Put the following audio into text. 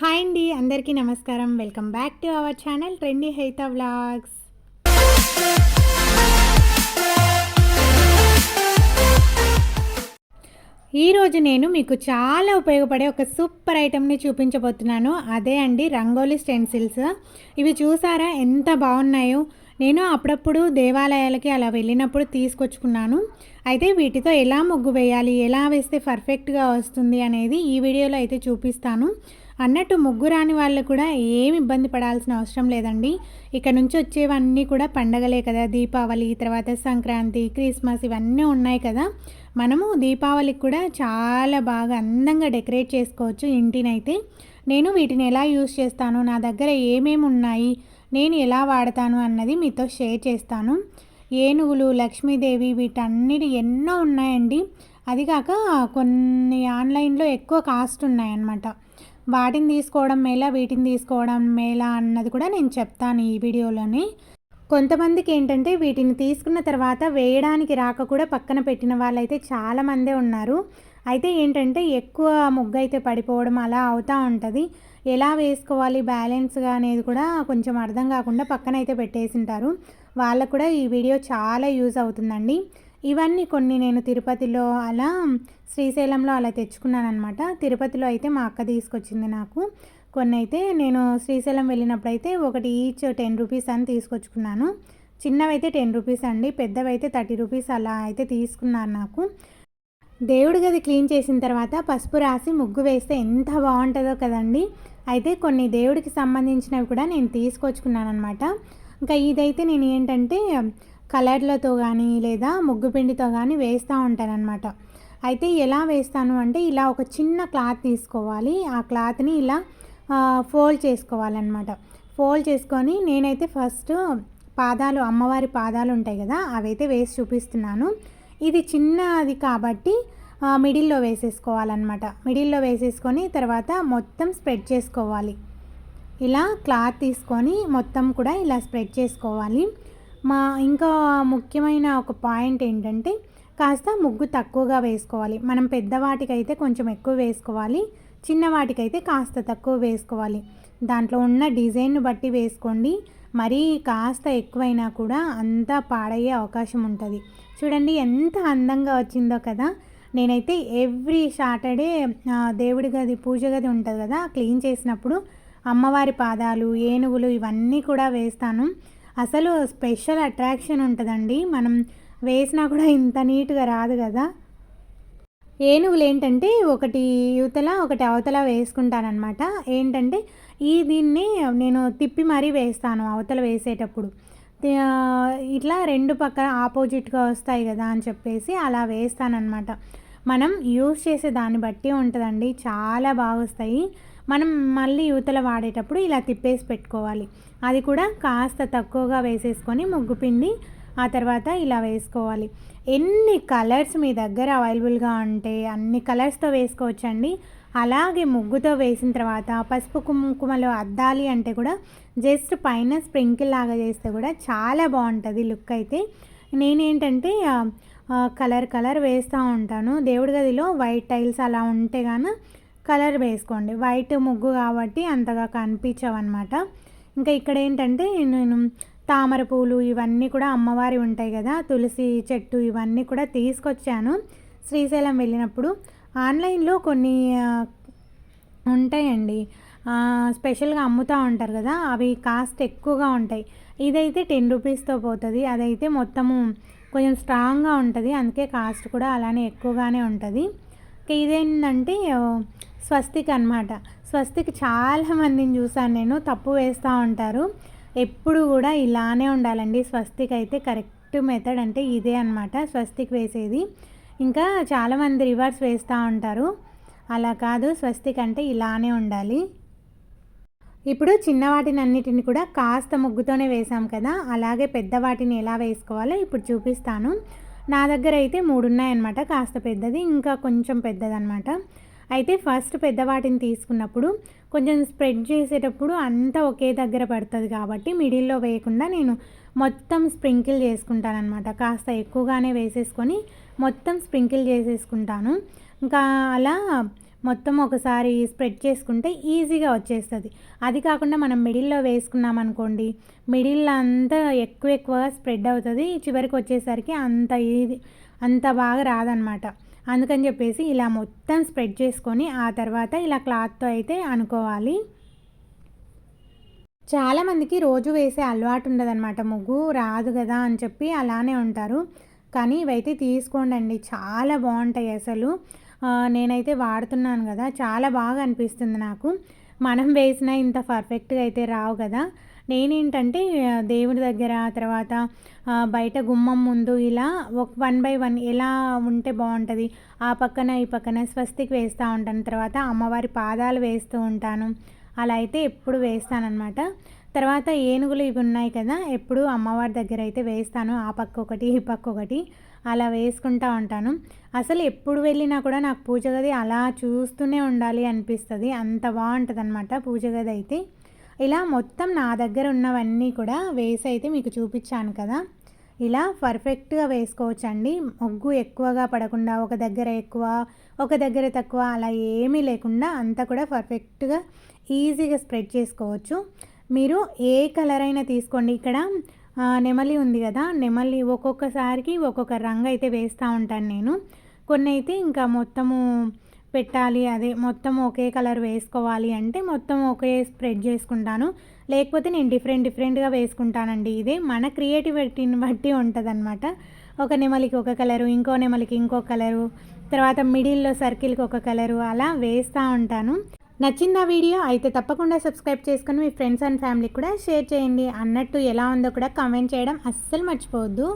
Hi అండి అందరికీ నమస్కారం. Welcome back to our channel trendy Haitha vlogs. ఈరోజు నేను మీకు చాలా ఉపయోగపడే ఒక సూపర్ ఐటెంని చూపించబోతున్నాను. అదే అండి రంగోలీ స్టెన్సిల్స్. ఇవి చూసారా? ఎంత బాగున్నాయో. నేను అప్పుడప్పుడు దేవాలయాలకి అలా వెళ్ళినప్పుడు తీసుకొచ్చుకున్నాను. అయితే వీటితో ఎలా ముగ్గు వేయాలి ఎలా వేస్తే పర్ఫెక్ట్గా వస్తుంది అనేది ఈ వీడియోలో అయితే చూపిస్తాను. అన్నట్టు ముగ్గు రాని వాళ్ళు కూడా ఏమి ఇబ్బంది పడాల్సిన అవసరం లేదండి. ఇక్కడ నుంచి వచ్చేవన్నీ కూడా పండగలే కదా. దీపావళి తర్వాత సంక్రాంతి క్రిస్మస్ ఇవన్నీ ఉన్నాయి కదా. మనము దీపావళికి కూడా చాలా బాగా అందంగా డెకరేట్ చేసుకోవచ్చు ఇంటినైతే. నేను వీటిని ఎలా యూస్ చేస్తాను? నా దగ్గర ఏమేమి ఉన్నాయి? నేను ఎలా వాడతాను అన్నది మీతో షేర్ చేస్తాను. ఏనుగులు లక్ష్మీదేవి వీటన్నిటి ఎన్నో ఉన్నాయండి. అది కాక కొన్ని ఆన్లైన్లో ఎక్కువ కాస్ట్ ఉన్నాయన్నమాట. వాటిని తీసుకోవడం మేలా వీటిని తీసుకోవడం మేలా అన్నది కూడా నేను చెప్తాను ఈ వీడియోలోని. కొంతమందికి ఏంటంటే వీటిని తీసుకున్న తర్వాత వేయడానికి రాక కూడా పక్కన పెట్టిన వాళ్ళైతే చాలామందే ఉన్నారు. అయితే ఏంటంటే ఎక్కువ ముగ్గు అయితే పడిపోవడం అలా అవుతూ ఉంటుంది. ఎలా వేసుకోవాలి బ్యాలెన్స్గా అనేది కూడా కొంచెం అర్థం కాకుండా పక్కన అయితే పెట్టేసింటారు. వాళ్ళకు కూడా ఈ వీడియో చాలా యూజ్ అవుతుందండి. ఇవన్నీ కొన్ని నేను తిరుపతిలో అలా శ్రీశైలంలో అలా తెచ్చుకున్నాను అనమాట తిరుపతిలో అయితే మా అక్క తీసుకొచ్చింది నాకు. కొన్ని అయితే నేను శ్రీశైలం వెళ్ళినప్పుడు అయితే ఒకటి ఈచ్ టెన్ రూపీస్ అని తీసుకొచ్చుకున్నాను. చిన్నవైతే టెన్ రూపీస్ అండి పెద్దవైతే థర్టీ రూపీస్ అలా అయితే తీసుకున్నాను నాకు. దేవుడి గది క్లీన్ చేసిన తర్వాత పసుపు రాసి ముగ్గు వేస్తే ఎంత బాగుంటుందో కదండి. అయితే కొన్ని దేవుడికి సంబంధించినవి కూడా నేను తీసుకొచ్చుకున్నాను అనమాట ఇంకా ఇదైతే నేను ఏంటంటే కలర్లతో కానీ లేదా ముగ్గు పిండితో కానీ వేస్తూ ఉంటానన్నమాట. అయితే ఎలా వేస్తాను అంటే ఇలా ఒక చిన్న క్లాత్ తీసుకోవాలి. ఆ క్లాత్ని ఇలా ఫోల్డ్ చేసుకోవాలన్నమాట. ఫోల్డ్ చేసుకొని నేనైతే ఫస్ట్ పాదాలు అమ్మవారి పాదాలు ఉంటాయి కదా అవైతే వేసి చూపిస్తున్నాను. ఇది చిన్నది కాబట్టి మిడిల్లో వేసేసుకోవాలన్నమాట. మిడిల్లో వేసేసుకొని తర్వాత మొత్తం స్ప్రెడ్ చేసుకోవాలి. ఇలా క్లాత్ తీసుకొని మొత్తం కూడా ఇలా స్ప్రెడ్ చేసుకోవాలి. మా ఇంకా ముఖ్యమైన ఒక పాయింట్ ఏంటంటే కాస్త ముగ్గు తక్కువగా వేసుకోవాలి. మనం పెద్దవాటికైతే కొంచెం ఎక్కువ వేసుకోవాలి. చిన్నవాటికైతే కాస్త తక్కువ వేసుకోవాలి. దాంట్లో ఉన్న డిజైన్ను బట్టి వేసుకోండి. మరీ కాస్త ఎక్కువైనా కూడా అంతా పాడయ్యే అవకాశం ఉంటుంది. చూడండి ఎంత అందంగా వచ్చిందో కదా. నేనైతే ఎవ్రీ సాటర్డే దేవుడి గది పూజ గది ఉంటుంది కదా క్లీన్ చేసినప్పుడు అమ్మవారి పాదాలు ఏనుగులు ఇవన్నీ కూడా వేస్తాను. అసలు స్పెషల్ అట్రాక్షన్ ఉంటుందండి. మనం వేసినా కూడా ఇంత నీట్గా రాదు కదా. ఏనుగులు ఏంటంటే ఒకటి యువతల ఒకటి అవతల వేసుకుంటానమాట ఏంటంటే ఈ దీన్ని నేను తిప్పి మరీ వేస్తాను అవతల వేసేటప్పుడు. ఇట్లా రెండు పక్కన ఆపోజిట్గా వస్తాయి కదా అని చెప్పేసి అలా వేస్తానన్నమాట. మనం యూస్ చేసే దాన్ని బట్టి ఉంటుందండి. చాలా బాగా వస్తాయి మనం మళ్ళీ యువతల వాడేటప్పుడు ఇలా తిప్పేసి పెట్టుకోవాలి. అది కూడా కాస్త తక్కువగా వేసేసుకొని ముగ్గు పిండి ఆ తర్వాత ఇలా వేసుకోవాలి. ఎన్ని కలర్స్ మీ దగ్గర అవైలబుల్గా ఉంటే అన్ని కలర్స్తో వేసుకోవచ్చండి. అలాగే ముగ్గుతో వేసిన తర్వాత పసుపు కుంకుమలో అద్దాలి అంటే కూడా జస్ట్ పైన స్ప్రింకిల్ లాగా చేస్తే కూడా చాలా బాగుంటుంది లుక్ అయితే. నేనేంటంటే కలర్ కలర్ వేస్తూ ఉంటాను. దేవుడి గదిలో వైట్ టైల్స్ అలా ఉంటే కానీ కలర్ వేసుకోండి. వైట్ ముగ్గు కాబట్టి అంతగా కనిపించవన్నమాట. ఇంకా ఇక్కడ ఏంటంటే నేను తామర పూలు ఇవన్నీ కూడా అమ్మవారి ఉంటాయి కదా తులసి చెట్టు ఇవన్నీ కూడా తీసుకొచ్చాను శ్రీశైలం వెళ్ళినప్పుడు. ఆన్లైన్లో కొన్ని ఉంటాయండి. స్పెషల్గా అమ్ముతూ ఉంటారు కదా అవి కాస్ట్ ఎక్కువగా ఉంటాయి. ఇదైతే టెన్ రూపీస్తో పోతుంది. అదైతే మొత్తము కొంచెం స్ట్రాంగ్గా ఉంటుంది. అందుకే కాస్ట్ కూడా అలానే ఎక్కువగానే ఉంటుంది. ఇదేంటంటే స్వస్తిక్ అనమాట స్వస్తిక్ చాలామందిని చూసాను నేను. తప్పు వేస్తూ ఉంటారు. ఎప్పుడు కూడా ఇలానే ఉండాలండి. స్వస్తిక్ అయితే కరెక్ట్ మెథడ్ అంటే ఇదే అనమాట స్వస్తిక్ వేసేది. ఇంకా చాలామంది రివర్స్ వేస్తూ ఉంటారు. అలా కాదు స్వస్తిక్ అంటే ఇలానే ఉండాలి. ఇప్పుడు చిన్న అన్నిటిని కూడా కాస్త ముగ్గుతోనే వేసాం కదా. అలాగే పెద్ద వాటిని ఎలా వేసుకోవాలో ఇప్పుడు చూపిస్తాను. నా దగ్గర అయితే మూడు ఉన్నాయన్నమాట కాస్త పెద్దది ఇంకా కొంచెం పెద్దదన్నమాట. అయితే ఫస్ట్ పెద్దవాటిని తీసుకున్నప్పుడు కొంచెం స్ప్రెడ్ చేసేటప్పుడు అంతా ఒకే దగ్గర పడుతుంది కాబట్టి మిడిల్లో వేయకుండా నేను మొత్తం స్ప్రింకిల్ చేసుకుంటానమాట కాస్త ఎక్కువగానే వేసేసుకొని మొత్తం స్ప్రింకిల్ చేసేసుకుంటాను. ఇంకా అలా మొత్తం ఒకసారి స్ప్రెడ్ చేసుకుంటే ఈజీగా వచ్చేస్తుంది. అది కాకుండా మనం మిడిల్లో వేసుకున్నాం అనుకోండి మిడిల్లో అంతా ఎక్కువ ఎక్కువగా స్ప్రెడ్ అవుతుంది. చివరికి వచ్చేసరికి అంత ఇది అంత బాగా రాదనమాట అందుకని చెప్పేసి ఇలా మొత్తం స్ప్రెడ్ చేసుకొని ఆ తర్వాత ఇలా క్లాత్తో అయితే అనుకోవాలి. చాలామందికి రోజు వేసే అలవాటు ఉండదన్నమాట. ముగ్గు రాదు కదా అని చెప్పి అలానే ఉంటారు. కానీ ఇవైతే తీసుకోండి చాలా బాగుంటాయి అసలు. నేనైతే వాడుతున్నాను కదా. చాలా బాగా అనిపిస్తుంది నాకు. మనం వేసిన ఇంత పర్ఫెక్ట్గా అయితే రావు కదా. నేనేంటంటే దేవుడి దగ్గర తర్వాత బయట గుమ్మం ముందు ఇలా ఒక వన్ బై వన్ ఎలా ఉంటే బాగుంటుంది ఆ పక్కన ఈ పక్కన స్వస్తికి వేస్తూ ఉంటాను. తర్వాత అమ్మవారి పాదాలు వేస్తూ ఉంటాను. అలా అయితే ఎప్పుడు వేస్తానన్నమాట. తర్వాత ఏనుగులు ఇవి ఉన్నాయి కదా ఎప్పుడు అమ్మవారి దగ్గర అయితే వేస్తాను. ఆ పక్క ఒకటి ఈ పక్క ఒకటి అలా వేసుకుంటూ ఉంటాను. అసలు ఎప్పుడు వెళ్ళినా కూడా నాకు పూజ గది అలా చూస్తూనే ఉండాలి అనిపిస్తుంది. అంత బాగుంటుంది అనమాట పూజ గది అయితే. ఇలా మొత్తం నా దగ్గర ఉన్నవన్నీ కూడా వేసి అయితే మీకు చూపించాను కదా. ఇలా పర్ఫెక్ట్గా వేసుకోవచ్చండి. ముగ్గు ఎక్కువగా పడకుండా ఒక దగ్గర ఎక్కువ ఒక దగ్గర తక్కువ అలా ఏమీ లేకుండా అంతా కూడా పర్ఫెక్ట్గా ఈజీగా స్ప్రెడ్ చేసుకోవచ్చు. మీరు ఏ కలర్ అయినా తీసుకోండి. ఇక్కడ నెమలి ఉంది కదా. నెమలి ఒక్కొక్కసారికి ఒక్కొక్క రంగు అయితే వేస్తూ ఉంటాను నేను. కొన్ని అయితే ఇంకా మొత్తము పెట్టాలి అదే మొత్తం ఒకే కలర్ వేసుకోవాలి అంటే మొత్తం ఒకే స్ప్రెడ్ చేసుకుంటాను. లేకపోతే నేను డిఫరెంట్ డిఫరెంట్గా వేసుకుంటానండి. ఇదే మన క్రియేటివిటీని బట్టి ఉంటుంది ఒక నెమలికి ఒక కలరు ఇంకో నెమలికి ఇంకో కలరు తర్వాత మిడిల్లో సర్కిల్కి ఒక కలరు అలా వేస్తూ ఉంటాను. నచ్చిందా వీడియో? అయితే తప్పకుండా సబ్స్క్రైబ్ చేసుకుని మీ ఫ్రెండ్స్ అండ్ ఫ్యామిలీకి కూడా షేర్ చేయండి. అన్నట్టు ఎలా ఉందో కూడా కామెంట్ చేయడం అస్సలు మర్చిపోవద్దు.